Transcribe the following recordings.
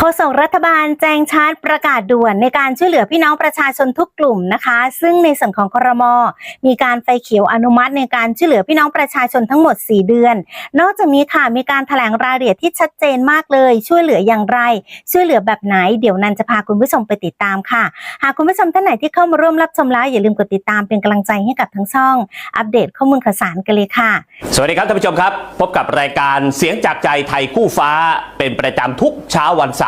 โฆษกรัฐบาลแจ้งชาร์จประกาศด่วนในการช่วยเหลือพี่น้องประชาชนทุกกลุ่มนะคะ ซึ่งในส่วนของครม มีการไฟเขียวอนุมัติในการช่วยเหลือพี่น้องประชาชนทั้งหมด 4 เดือน นอกจากนี้ค่ะมีการแถลงรายละเอียดที่ชัดเจนมากเลย ช่วยเหลืออย่างไร ช่วยเหลือแบบไหนเดี๋ยวนันจะพาคุณผู้ชมไปติดตามค่ะ หากคุณผู้ชมท่านไหนที่เข้ามาร่วมรับชมแล้วอย่าลืมกดติดตามเป็นกำลังใจให้กับทั้งช่อง อัปเดตข้อมูลข่าวสารกันเลยค่ะ สวัสดีครับท่านผู้ชมครับ พบกับรายการเสียงจากใจไทยคู่ฟ้าเป็นประจำทุกเช้าวันเส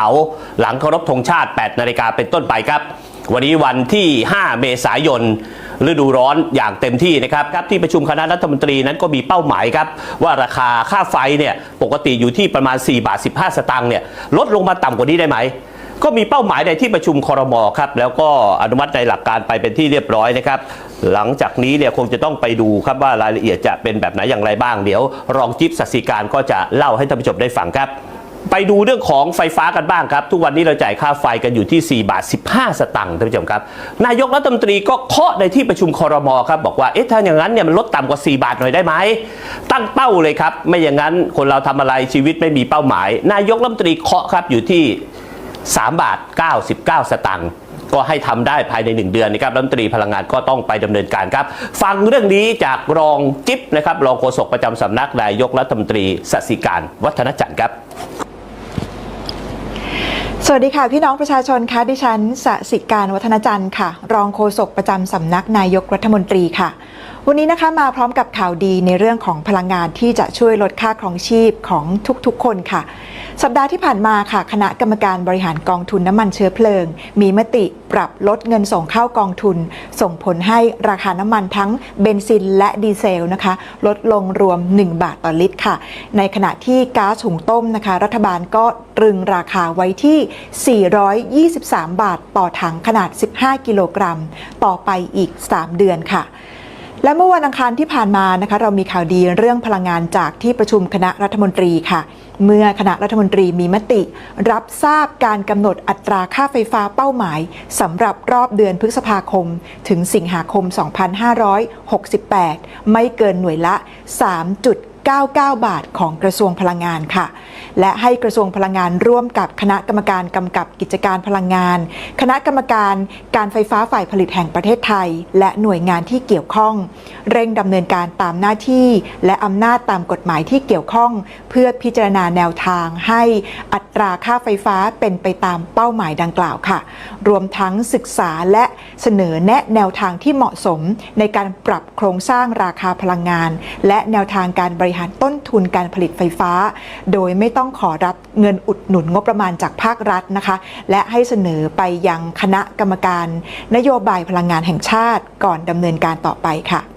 าร์หลังเคารพธงชาติ 8 นาฬิกาเป็นต้นไปครับ วันนี้วันที่ 5 เมษายนฤดูร้อนอย่างเต็มที่นะครับครับที่ประชุมคณะรัฐมนตรีนั้นก็มีเป้าหมายครับ ว่าราคาค่าไฟเนี่ยปกติอยู่ที่ประมาณ 4 บาท 15 สตางค์เนี่ยลดลงมาต่ำกว่านี้ได้ไหม ก็มีเป้าหมายในที่ประชุมคอรมอครับ แล้วก็อนุมัติในหลักการไปเป็นที่เรียบร้อยนะครับหลังจากนี้เนี่ยคงจะต้องไปดูครับว่ารายละเอียดจะเป็นแบบไหนอย่างไรบ้างเดี๋ยว รองจิ๊บสัสิการก็จะเล่าให้ท่านผู้ชมได้ฟังครับ ไปดูเรื่องของไฟฟ้ากันบ้างครับ ทุกวันนี้เราจ่ายค่าไฟกันอยู่ที่ 4 บาท 15 สตังค์ท่านผู้ชมครับ นายกรัฐมนตรีก็เคาะในที่ประชุมคอรมอครับ บอกว่าเอ๊ะถ้าอย่างนั้นเนี่ยมันลดต่ำกว่า 4 บาทหน่อยได้ไหม ตั้งเป้าเลยครับ ไม่อย่างนั้นคนเราทำอะไรชีวิตไม่มีเป้าหมาย นายกรัฐมนตรีเคาะครับอยู่ที่ 3 บาท 99 สตังค์ก็ให้ทำได้ภายใน 1 เดือนนะครับรัฐมนตรีพลังงานก็ต้องไปดำเนินการครับ ฟังเรื่องนี้จากรองจิ๊บนะครับรองโฆษกประจำสำนักนายกรัฐมนตรีสสิการ วัฒนจันทร์ครับ วัสดีค่ะ พี่น้องประชาชนคะดิฉันสสิการวัฒนจันทร์ค่ะ รองโฆษกประจำสำนักนายกรัฐมนตรีค่ะ วันนี้นะคะมาพร้อมกับข่าวดีในเรื่องของพลังงานที่จะช่วยลดค่าครองชีพของทุกๆ คนค่ะ สัปดาห์ที่ผ่านมาค่ะ คณะกรรมการบริหารกองทุนน้ำมันเชื้อเพลิง มีมติปรับลดเงินส่งเข้ากองทุน ส่งผลให้ราคาน้ำมันทั้งเบนซินและดีเซลนะคะ ลดลงรวม 1 บาทต่อลิตรค่ะ ในขณะที่ก๊าซหุงต้มนะคะ รัฐบาลก็ตรึงราคาไว้ที่ 423 บาทต่อถังขนาด 15 กิโลกรัม ต่อไปอีก 3 เดือนค่ะ และเมื่อวันอังคารที่ผ่านมานะคะเรามีข่าวดีเรื่องพลังงานจากที่ประชุมคณะรัฐมนตรีค่ะ เมื่อคณะรัฐมนตรีมีมติ รับทราบการกำหนดอัตราค่าไฟฟ้าเป้าหมายสำหรับรอบเดือนพฤษภาคม ถึงสิงหาคม 2568 ไม่เกินหน่วยละ 3.99 บาทของกระทรวงพลังงานค่ะ และให้กระทรวงพลังงานร่วมกับคณะกรรมการกำกับกิจการพลังงาน คณะกรรมการการไฟฟ้าฝ่ายผลิตแห่งประเทศไทย และหน่วยงานที่เกี่ยวข้อง เร่งดำเนินการตามหน้าที่ และอำนาจตามกฎหมายที่เกี่ยวข้อง เพื่อพิจารณาแนวทางให้อัต ราค่าไฟฟ้าเป็นไปตามเป้าหมายดังกล่าวค่ะ รวมทั้งศึกษาและเสนอแนะแนวทางที่เหมาะสมในการปรับโครงสร้างราคาพลังงาน และแนวทางการบริหารต้นทุนการผลิตไฟฟ้า โดยไม่ต้องขอรับเงินอุดหนุนงบประมาณจากภาครัฐนะคะ และให้เสนอไปยังคณะกรรมการ นโยบายพลังงานแห่งชาติก่อนดำเนินการต่อไปค่ะ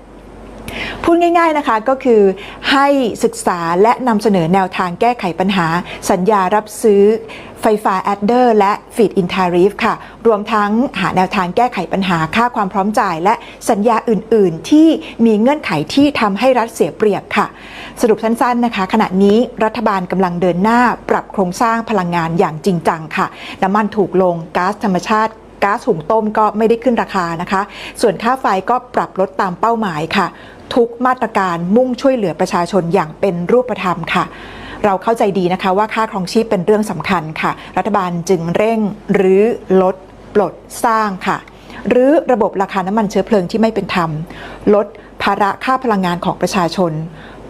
พูดง่าย ๆนะคะก็คือให้ศึกษาและนำเสนอแนวทางแก้ไขปัญหา สัญญารับซื้อไฟฟ้าแอดเดอร์และฟีดอินทาริฟค่ะ รวมทั้งหาแนวทางแก้ไขปัญหาค่าความพร้อมจ่าย และสัญญาอื่น ๆ ที่มีเงื่อนไขที่ทำให้รัฐเสียเปรียบค่ะ สรุปสั้น ๆ นะคะ ขณะนี้รัฐบาลกำลังเดินหน้าปรับโครงสร้างพลังงานอย่างจริงจังค่ะ น้ำมันถูกลงก๊าซธรรมชาติ ก๊าซหุงต้มก็ไม่ได้ขึ้นราคานะคะ ส่วนค่าไฟก็ปรับลดตามเป้าหมายค่ะ ทุกมาตรการมุ่งช่วยเหลือประชาชนอย่างเป็นรูปธรรมค่ะเราเข้าใจดีนะคะว่าค่าครองชีพเป็นเรื่องสำคัญค่ะ รัฐบาลจึงเร่งหรือลดปลดสร้างค่ะ หรือระบบราคาน้ำมันเชื้อเพลิงที่ไม่เป็นธรรม ลดภาระค่าพลังงานของประชาชน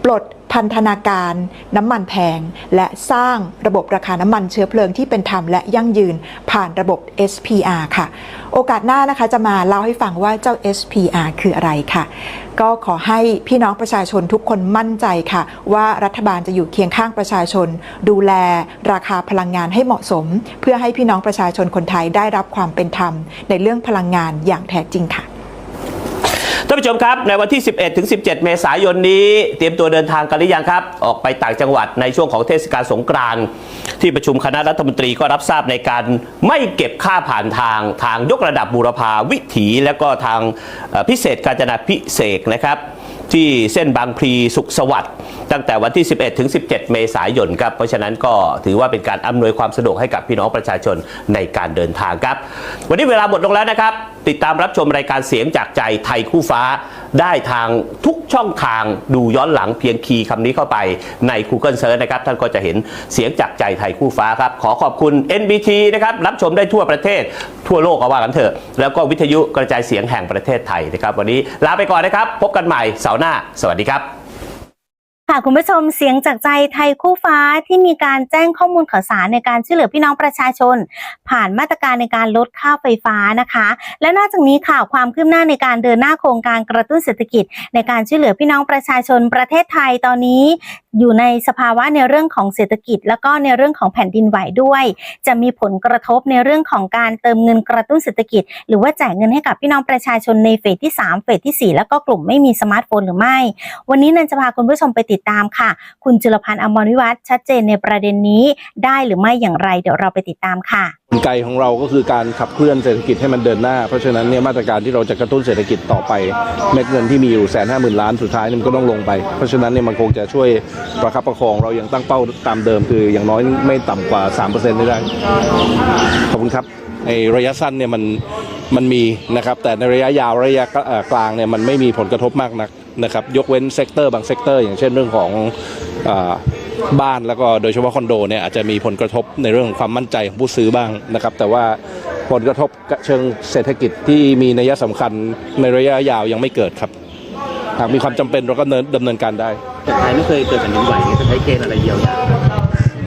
ปลด พันธนาการน้ำมันแพง และสร้างระบบราคาน้ำมันเชื้อเพลิงที่เป็นธรรมและยั่งยืนผ่านระบบ SPR ค่ะ โอกาสหน้านะคะจะมาเล่าให้ฟังว่าเจ้า SPR คืออะไรค่ะ ก็ขอให้พี่น้องประชาชนทุกคนมั่นใจค่ะ ว่ารัฐบาลจะอยู่เคียงข้างประชาชน ดูแลราคาพลังงานให้เหมาะสม เพื่อให้พี่น้องประชาชนคนไทยได้รับความเป็นธรรม ในเรื่องพลังงานอย่างแท้จริงค่ะ ท่านผู้ชมครับในวันที่ 11ถึง17 เมษายนนี้ เตรียมตัวเดินทางกันหรือยังครับ ออกไปต่างจังหวัดในช่วงของเทศกาลสงกรานต์ที่ประชุมคณะรัฐมนตรีก็รับทราบในการไม่เก็บค่าผ่านทางทางยกระดับบูรพาวิถีและก็ทางพิเศษกาญจนาพิเศษกนะครับที่เส้นบางพลีสุขสวัสดิ์ตั้งแต่วันที่ 11 ถึง 17 เมษายนครับ เพราะฉะนั้นก็ถือว่าเป็นการอำนวยความสะดวกให้กับพี่น้องประชาชนในการเดินทางครับ วันนี้เวลาหมดลงแล้วนะครับ ติดตามรับชมรายการเสียงจากใจไทยคู่ฟ้า ได้ทางทุกช่องทางดูย้อนหลังเพียงคีย์คำนี้เข้าไปใน Google Search นะครับ ท่านก็จะเห็นเสียงจากใจไทยคู่ฟ้าครับ ขอขอบคุณ NBT นะครับรับชมได้ทั่วประเทศทั่วโลกก็ว่ากันเถอะ แล้วก็วิทยุกระจายเสียงแห่งประเทศไทยนะครับ วันนี้ลาไปก่อนนะครับ พบกันใหม่เสาร์หน้า สวัสดีครับ ค่ะคุณผู้ชมเสียงจากใจไทยคู่ฟ้าที่มีการแจ้งข้อมูลข่าวสารในการช่วยเหลือพี่น้องประชาชน ผ่านมาตรการในการลดค่าไฟฟ้านะคะ และนอกจากนี้ค่ะความคืบหน้าในการเดินหน้าโครงการกระตุ้นเศรษฐกิจ ในการช่วยเหลือพี่น้องประชาชนประเทศไทยตอนนี้ อยู่ในสภาวะในเรื่องของเศรษฐกิจ แล้วก็ในเรื่องของแผ่นดินไหวด้วย จะมีผลกระทบในเรื่องของการเติมเงินกระตุ้นเศรษฐกิจ หรือว่าแจกเงินให้กับพี่น้องประชาชนในเฟสที่3เฟสที่ 4 แล้วก็กลุ่มไม่มีสมาร์ทโฟนหรือไม่ วันนี้นันจะพาคุณผู้ชมไปติดติดตามค่ะ คุณจุลพันธ์อมรวิวัฒน์ชัดเจนในประเด็นนี้ได้หรือไม่อย่างไร เดี๋ยวเราไปติดตามค่ะกลไกของเราก็คือการขับเคลื่อนเศรษฐกิจให้มันเดินหน้า เพราะฉะนั้นเนี่ยมาตรการที่เราจะกระตุ้นเศรษฐกิจต่อไปเม็ดเงินที่มีอยู่แสนห้าหมื่นล้านสุดท้ายนี่มันก็ต้องลงไป เพราะฉะนั้นเนี่ยมันคงจะช่วยประคับประคองเรายังตั้งเป้าตามเดิม คืออย่างน้อยไม่ต่ำกว่า 3%ได้ได้ขอบคุณครับไอระยะสั้นเนี่ยมันมันมีนะครับแต่ในระยะยาวระยะกลางเนี่ยมันไม่มีผลกระทบมากนัก นะครับยกเว้นเซกเตอร์บางเซกเตอร์อย่างเช่นเรื่องของอบ้านแล้วก็โดยเฉพาะคอนโดเนี่ยอาจจะมีผลกระทบในเรื่องของความมั่นใจของผู้ซื้อบ้างนะครับ แต่ว่าผลกระทบเชิงเศรษฐกิจที่มีนัยสำคัญในระยะยาวยังไม่เกิดครับ หากมีความจำเป็นเราก็เนินดำเนินการได้แต่ไทยไม่เคยเกิดแผ่นดินไหวจะใช้เกณฑ์อะไรเยียวยา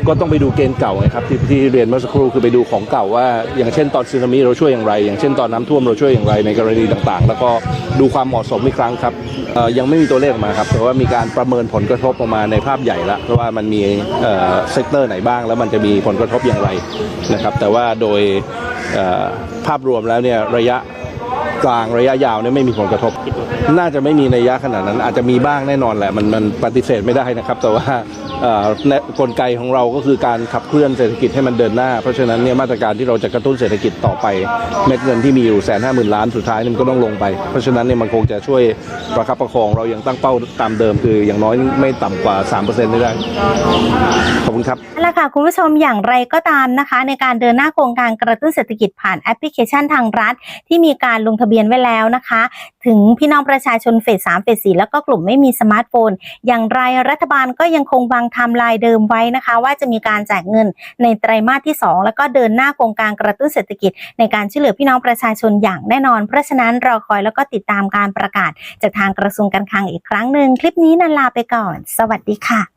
ก็ต้องไปดูเกณฑ์เก่าไงครับที่ที่เรียนเมื่อสักครู่คือไปดูของเก่าว่า อย่างเช่นตอนสึนามิเราช่วยอย่างไร อย่างเช่นตอนน้ำท่วมเราช่วยอย่างไรในกรณีต่างๆ แล้วก็ดูความเหมาะสมอีกครั้งครับยังไม่มีตัวเลขออกมาครับแต่ว่ามีการประเมินผลกระทบออกมาในภาพใหญ่ล้วเพราะว่ามันมีเซกเตอร์ไหนบ้าง แล้วมันจะมีผลกระทบอย่างไรนะครับ แต่ว่าโดยภาพรวมแล้วเนี่ยระยะกลางระยะยาวเนี่ยไม่มีผลกระทบ น่าจะไม่มีในยยะขนาดนั้น อาจจะมีบ้างแน่นอนแหละ มันมันปฏิเสธไม่ได้นะครับ แต่ว่า กลไกของเราก็คือการขับเคลื่อนเศรษฐกิจให้มันเดินหน้า เพราะฉะนั้นเนี่ยมาตรการที่เราจะกระตุ้นเศรษฐกิจต่อไปเม็ดเงินที่มีอยู่แสนห้าหมื่นล้านสุดท้ายมันก็ต้องลงไป เพราะฉะนั้นเนี่ยมันคงจะช่วยประคับประคองเรายังตั้งเป้าตามเดิม คืออย่างน้อยไม่ต่ำกว่า3%ได้ได้ขอบคุณครับนั่นแหละค่ะคุณผู้ชมอย่างไรก็ตามนะคะ ในการเดินหน้าโครงการกระตุ้นเศรษฐกิจผ่านแอปพลิเคชันทางรัฐ ที่มีการลงทะเบียนไว้แล้วนะคะ ถึงพี่น้องประชาชนเฟส3เฟส4แล้วก็กลุ่มไม่มีสมาร์ทโฟน อย่างไรรัฐบาลก็ยังคงวางไทม์ไลน์เดิมไว้นะคะ ว่าจะมีการแจกเงินในไตรมาสที่ 2 แล้วก็เดินหน้าโครงการกระตุ้นเศรษฐกิจ ในการช่วยเหลือพี่น้องประชาชนอย่างแน่นอน เพราะฉะนั้นรอคอยแล้วก็ติดตามการประกาศ จากทางกระทรวงการคลังอีกครั้งหนึ่งคลิปนี้นันลาไปก่อน สวัสดีค่ะ